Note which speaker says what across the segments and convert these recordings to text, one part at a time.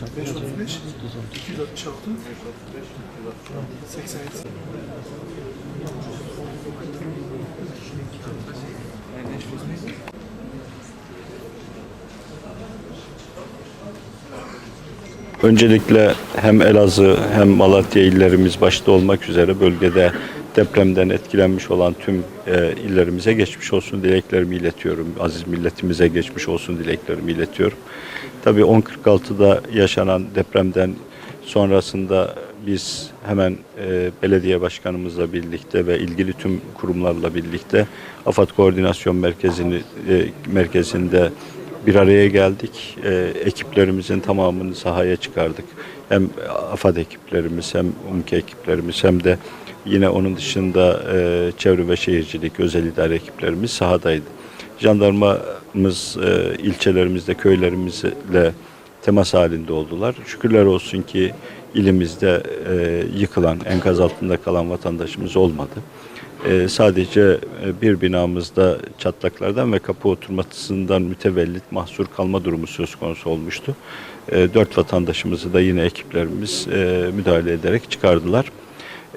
Speaker 1: 535 266 87
Speaker 2: Öncelikle hem Elazığ hem Malatya illerimiz başta olmak üzere bölgede depremden etkilenmiş olan tüm e, illerimize geçmiş olsun dileklerimi iletiyorum. Aziz milletimize geçmiş olsun dileklerimi iletiyorum. Tabii 10.46'da yaşanan depremden sonrasında biz hemen e, belediye başkanımızla birlikte ve ilgili tüm kurumlarla birlikte AFAD Koordinasyon Merkezi'ni e, merkezinde bir araya geldik. E, ekiplerimizin tamamını sahaya çıkardık. Hem AFAD ekiplerimiz hem UMKE ekiplerimiz hem de yine onun dışında e, çevre ve şehircilik özel idare ekiplerimiz sahadaydı. Jandarmamız e, ilçelerimizde köylerimizle temas halinde oldular. Şükürler olsun ki ilimizde e, yıkılan, enkaz altında kalan vatandaşımız olmadı. E, sadece e, bir binamızda çatlaklardan ve kapı oturmasından mütevellit mahsur kalma durumu söz konusu olmuştu. E, dört vatandaşımızı da yine ekiplerimiz e, müdahale ederek çıkardılar.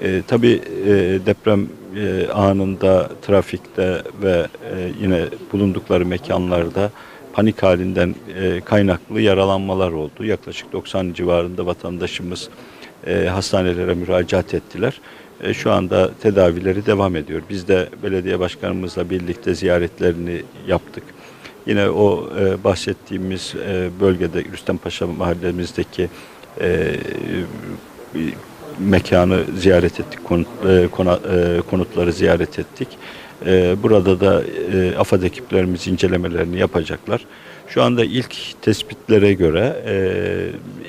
Speaker 2: E, tabii e, deprem e, anında trafikte ve e, yine bulundukları mekanlarda panik halinden e, kaynaklı yaralanmalar oldu. Yaklaşık 90 civarında vatandaşımız e, hastanelere müracaat ettiler. E, şu anda tedavileri devam ediyor. Biz de belediye başkanımızla birlikte ziyaretlerini yaptık. Yine o e, bahsettiğimiz e, bölgede Rüstempaşa mahallemizdeki e, mekanı ziyaret ettik, konut, e, kona- e, konutları ziyaret ettik. E, burada da e, AFAD ekiplerimiz incelemelerini yapacaklar. Şu anda ilk tespitlere göre e,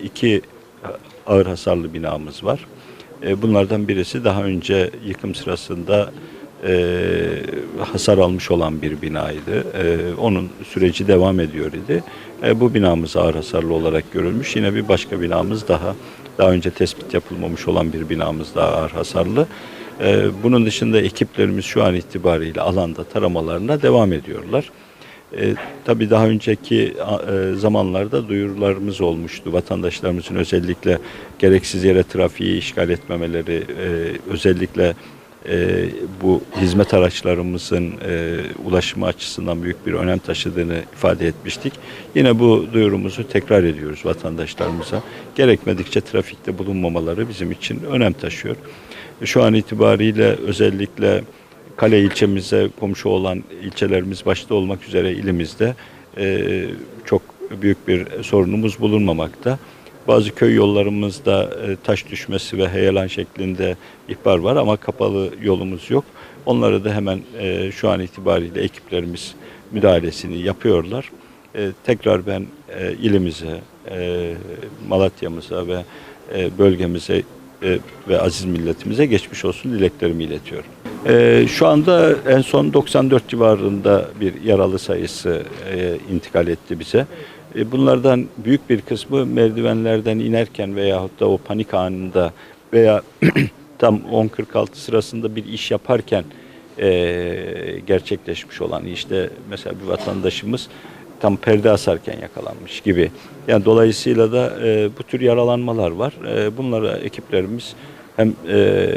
Speaker 2: iki ağır hasarlı binamız var. E, bunlardan birisi daha önce yıkım sırasında e, hasar almış olan bir binaydı. E, onun süreci devam ediyor idi. E, bu binamız ağır hasarlı olarak görülmüş. Yine bir başka binamız daha daha önce tespit yapılmamış olan bir binamız daha ağır hasarlı. E, bunun dışında ekiplerimiz şu an itibariyle alanda taramalarına devam ediyorlar. E, tabii daha önceki e, zamanlarda duyurularımız olmuştu. Vatandaşlarımızın özellikle gereksiz yere trafiği işgal etmemeleri, e, özellikle e, bu hizmet araçlarımızın e, ulaşımı açısından büyük bir önem taşıdığını ifade etmiştik. Yine bu duyurumuzu tekrar ediyoruz vatandaşlarımıza. Gerekmedikçe trafikte bulunmamaları bizim için önem taşıyor. Şu an itibariyle özellikle Kale ilçemize komşu olan ilçelerimiz başta olmak üzere ilimizde e, çok büyük bir sorunumuz bulunmamakta. Bazı köy yollarımızda e, taş düşmesi ve heyelan şeklinde ihbar var ama kapalı yolumuz yok. Onları da hemen e, şu an itibariyle ekiplerimiz müdahalesini yapıyorlar. E, tekrar ben ilimize, Malatya'mıza ve e, bölgemize ve aziz milletimize geçmiş olsun dileklerimi iletiyorum. Şu anda en son 94 civarında bir yaralı sayısı intikal etti bize. E, bunlardan büyük bir kısmı merdivenlerden inerken veyahut da o panik anında veya tam 10.46 sırasında bir iş yaparken e, gerçekleşmiş olan işte mesela bir vatandaşımız tam perde asarken yakalanmış gibi. Yani dolayısıyla da e, bu tür yaralanmalar var. E, bunlara ekiplerimiz hem e,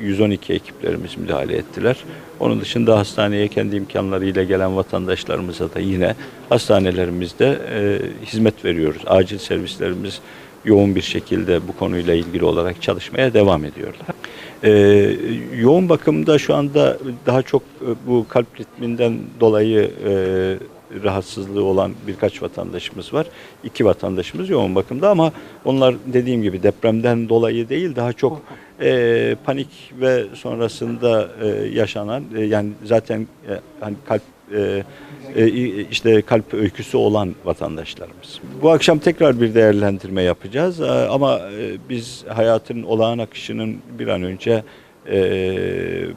Speaker 2: 112 ekiplerimiz müdahale ettiler. Onun dışında hastaneye kendi imkanlarıyla gelen vatandaşlarımıza da yine hastanelerimizde e, hizmet veriyoruz. Acil servislerimiz yoğun bir şekilde bu konuyla ilgili olarak çalışmaya devam ediyorlar. E, yoğun bakımda şu anda daha çok e, bu kalp ritminden dolayı e, rahatsızlığı olan birkaç vatandaşımız var. İki vatandaşımız yoğun bakımda ama onlar dediğim gibi depremden dolayı değil daha çok e, panik ve sonrasında e, yaşanan e, yani zaten e, hani kalp e, e, işte kalp öyküsü olan vatandaşlarımız. Bu akşam tekrar bir değerlendirme yapacağız E, ama e, biz hayatın olağan akışının bir an önce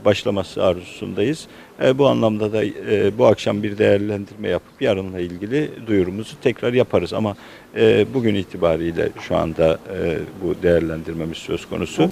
Speaker 2: başlaması arzusundayız. E, bu anlamda da e, bu akşam bir değerlendirme yapıp yarınla ilgili duyurumuzu tekrar yaparız ama e, bugün itibariyle şu anda e, bu değerlendirmemiz söz konusu.